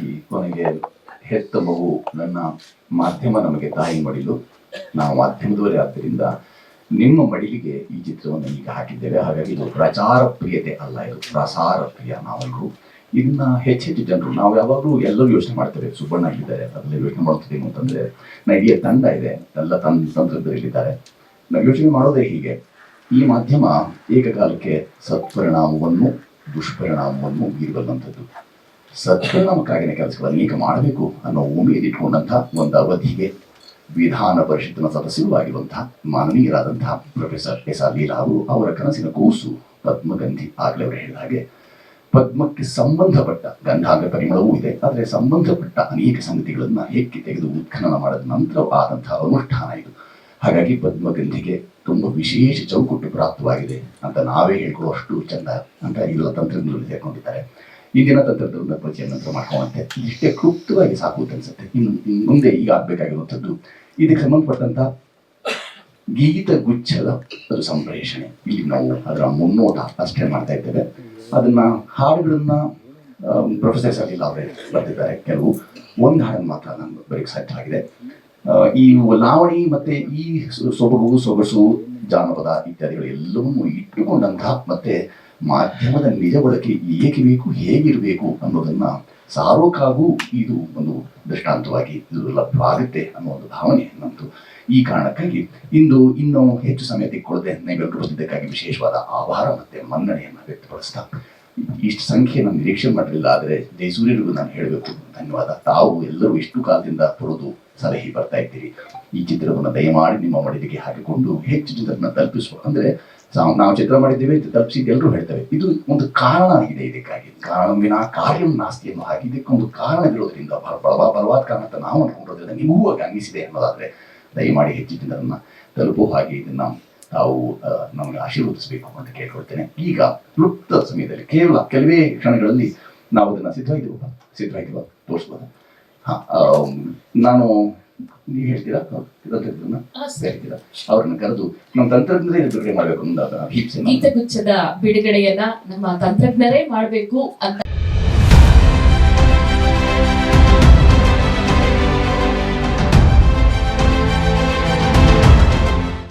ಹಾಕಿ ಕೊನೆಗೆ ಹೆತ್ತ ಮಗು ನನ್ನ ಮಾಧ್ಯಮ ನಮಗೆ ತಾಯಿ ಮಡಿಲು ನಾವು ಮಾಧ್ಯಮದವರೇ ಆದ್ದರಿಂದ ನಿಮ್ಮ ಮಡಿಲಿಗೆ ಈ ಚಿತ್ರವನ್ನು ಈಗ ಹಾಕಿದ್ದೇವೆ. ಹಾಗಾಗಿ ಇದು ಪ್ರಚಾರ ಪ್ರಿಯತೆ ಅಲ್ಲ, ಇದು ಪ್ರಸಾರ ಪ್ರಿಯ ನಾವೆಲ್ಲರೂ. ಇದನ್ನ ಹೆಚ್ಚೆಚ್ಚು ಜನರು, ನಾವು ಯಾವಾಗಲೂ ಎಲ್ಲರೂ ಯೋಚನೆ ಮಾಡ್ತೇವೆ, ಸುಬ್ಬಣ್ಣ ಇದ್ದಾರೆ ಅದೆಲ್ಲ ಯೋಚನೆ ಮಾಡ್ತಿದ್ದೇವೆ ಅಂತಂದ್ರೆ, ನಾ ಇಡೀ ತಂಡ ಇದೆ, ಎಲ್ಲ ತನ್ ತಂತ್ರಜ್ಞರಿದ್ದಾರೆ ನಾವು ಯೋಚನೆ ಮಾಡೋದೇ ಹೀಗೆ. ಈ ಮಾಧ್ಯಮ ಏಕಕಾಲಕ್ಕೆ ಸತ್ಪರಿಣಾಮವನ್ನು, ದುಷ್ಪರಿಣಾಮವನ್ನು ಬೀರಬಲ್ಲಂಥದ್ದು. ಸತ್ಪರಿಣಾಮಕ್ಕಾಗಿನ ಕೆಲಸಗಳನ್ನು ಅನೇಕ ಮಾಡಬೇಕು ಅನ್ನೋ ಉಮೇದು ಇಟ್ಕೊಂಡಂಥ ಒಂದು ಅವಧಿಗೆ ವಿಧಾನ ಪರಿಷತ್ತಿನ ಸದಸ್ಯರು ಆಗಿರುವಂತಹ ಪ್ರೊಫೆಸರ್ ಎಸ್ ಆರ್ ಲೀಲಾ ಅವರು ಅವರ ಕನಸಿನ ಕೂಸು ಪದ್ಮಗಂಧಿ ಆಗಲೇ ಅವರು ಹೇಳಿದ ಹಾಗೆ ಪದ್ಮಕ್ಕೆ ಸಂಬಂಧಪಟ್ಟ ಗಂಧಾಂಗ ಪರಿಮಳವೂ ಇದೆ. ಆದರೆ ಸಂಬಂಧಪಟ್ಟ ಅನೇಕ ಸಂಗತಿಗಳನ್ನ ಹೆಕ್ಕಿ ತೆಗೆದು ಉತ್ಖನನ ಮಾಡಿದ ನಂತರ ಆದಂತಹ ಅನುಷ್ಠಾನ ಇದು. ಹಾಗಾಗಿ ಪದ್ಮಗಂಧಿಗೆ ತುಂಬ ವಿಶೇಷ ಚೌಕಟ್ಟು ಪ್ರಾಪ್ತವಾಗಿದೆ ಅಂತ ನಾವೇ ಹೇಳ್ಕೊಳ್ಳುವಷ್ಟು ಚಂದ ಅಂತ ಇಲ್ಲ ತಂತ್ರಜ್ಞರು ಸೇರ್ಕೊಂಡಿದ್ದಾರೆ ಇಂದಿನ ತಂತ್ರಜ್ಞಾನದ ಪರಿಚಯ ನಂತರ ಮಾಡ್ಕೊಂಡಂತೆ ಇಷ್ಟೇ ಕ್ಲುಪ್ತವಾಗಿ ಸಾಕು ಅಂತ ಅನ್ಸುತ್ತೆ. ಇನ್ನು ಮುಂದೆ ಈಗ ಆಗ್ಬೇಕಾಗಿರುವಂಥದ್ದು. ಇದಕ್ಕೆ ಸಂಬಂಧಪಟ್ಟಂತ ಗೀತ ಗುಚ್ಛದ ಅದು ಸಂಪ್ರೇಷಣೆ. ಇಲ್ಲಿ ನಾವು ಅದರ ಮುನ್ನೋಟ ಅಷ್ಟೇ ಮಾಡ್ತಾ ಇದ್ದೇವೆ. ಅದನ್ನ ಹಾಡುಗಳನ್ನ ಪ್ರೊಫೆಸರ್ ಸಲೀಲ್ ಅವರೇ ಬರ್ತಿದ್ದಾರೆ ಕೆಲವು ಒಂದು ಹಾಡನ್ನು ಮಾತ್ರ ನಾನು ಬರೀಕ್ ಸಾಧ್ಯವಾಗಿದೆ. ಈ ಲಾವಣಿ ಮತ್ತೆ ಈ ಸೊಬಗು, ಸೊಗಸು, ಜಾನಪದ ಇತ್ಯಾದಿಗಳು ಎಲ್ಲವನ್ನೂ ಇಟ್ಟುಕೊಂಡಂತಹ ಮತ್ತೆ ಮಾಧ್ಯಮದ ನಿಜ ಬಳಕೆ ಏಕೆ ಬೇಕು, ಹೇಗಿರಬೇಕು ಅನ್ನೋದನ್ನ ಸಾರೋಕಾಗೂ ಇದು ಒಂದು ದೃಷ್ಟಾಂತವಾಗಿ ಇದು ಲಭ್ಯವಾಗುತ್ತೆ ಅನ್ನೋ ಒಂದು ಭಾವನೆ ನಮ್ಮದು ಈ ಕಾರಣಕ್ಕಾಗಿ ಇಂದು ಇನ್ನೂ ಹೆಚ್ಚು ಸಮಯ ತೆಕ್ಕೊಳ್ಳದೆ ನೈವೇದ್ಯ ಬಂದಿದ್ದಕ್ಕಾಗಿ ವಿಶೇಷವಾದ ಆಭಾರ ಮತ್ತೆ ಮನ್ನಣೆಯನ್ನು ವ್ಯಕ್ತಪಡಿಸ್ತಾ ಇಷ್ಟು ಸಂಖ್ಯೆ ನಾನು ನಿರೀಕ್ಷೆ ಮಾಡಲಿಲ್ಲ, ಆದರೆ ಜಯಸೂರ್ಯರಿಗೂ ನಾನು ಹೇಳಬೇಕು. ಧನ್ಯವಾದ. ತಾವು ಎಲ್ಲರೂ ಇಷ್ಟು ಕಾಲದಿಂದ ಬರೋದು ಸಲಹೆ ಬರ್ತಾ ಇದ್ದೀರಿ. ಈ ಚಿತ್ರವನ್ನು ದಯಮಾಡಿ ನಿಮ್ಮ ಮಡಿಲಿಗೆ ಹಾಕಿಕೊಂಡು ಹೆಚ್ಚು ಜನರನ್ನ ತಲುಪಿಸುವ, ಅಂದ್ರೆ ನಾವು ಚಿತ್ರ ಮಾಡಿದ್ದೇವೆ ಇದು ತಲುಪಿಸಿ ಎಲ್ಲರೂ ಹೇಳ್ತೇವೆ ಇದು ಒಂದು ಕಾರಣ ಇದೆ ಇದಕ್ಕಾಗಿ. ಕಾರಣ ವಿನಾ ಕಾರ್ಯಂ ನಾಸ್ತಿ ಅನ್ನೋ ಹಾಗೆ ಇದಕ್ಕೊಂದು ಕಾರಣ ಇರೋದ್ರಿಂದ ಬಲವಾ- ಬಲವಾದ ಕಾರಣ ಅಂತ ನಾವು ಅನ್ಕೊಂಡಿರೋದ್ರಿಂದ ನಿಮಗೂ ಹಾಗೆ ಅನ್ನಿಸಿದೆ ಅನ್ನೋದಾದ್ರೆ ದಯಮಾಡಿ ಹೆಚ್ಚು ಜನರನ್ನ ತಲುಪುವ ಹಾಗೆ ಇದನ್ನ ತಾವು ನಮಗೆ ಆಶೀರ್ವದಿಸಬೇಕು ಅಂತ ಕೇಳ್ಕೊಳ್ತೇನೆ. ಈಗ ಕ್ಲುಪ್ತ ಸಮಯದಲ್ಲಿ ಕೇವಲ ಕೆಲವೇ ಕ್ಷಣಗಳಲ್ಲಿ ನಾವು ಅದನ್ನ ಸಿದ್ಧವಾಗಿರುವ ಸಿದ್ಧವಾಗಿರುವ ತೋರಿಸ್ಬೋದು. ಹಾ ನಾನು ನೀವು ಹೇಳ್ತೀರಾ ಸರ್. ಹೇಳ್ತೀರಾ ಅವ್ರನ್ನ ಕರೆದು ನಮ್ಮ ತಂತ್ರಜ್ಞರೇ ಬಿಡುಗಡೆ ಮಾಡಬೇಕು ಅಂತ. ಗೀತಗುಚ್ಛದ ಬಿಡುಗಡೆಯನ್ನ ನಮ್ಮ ತಂತ್ರಜ್ಞರೇ ಮಾಡಬೇಕು ಅಂತ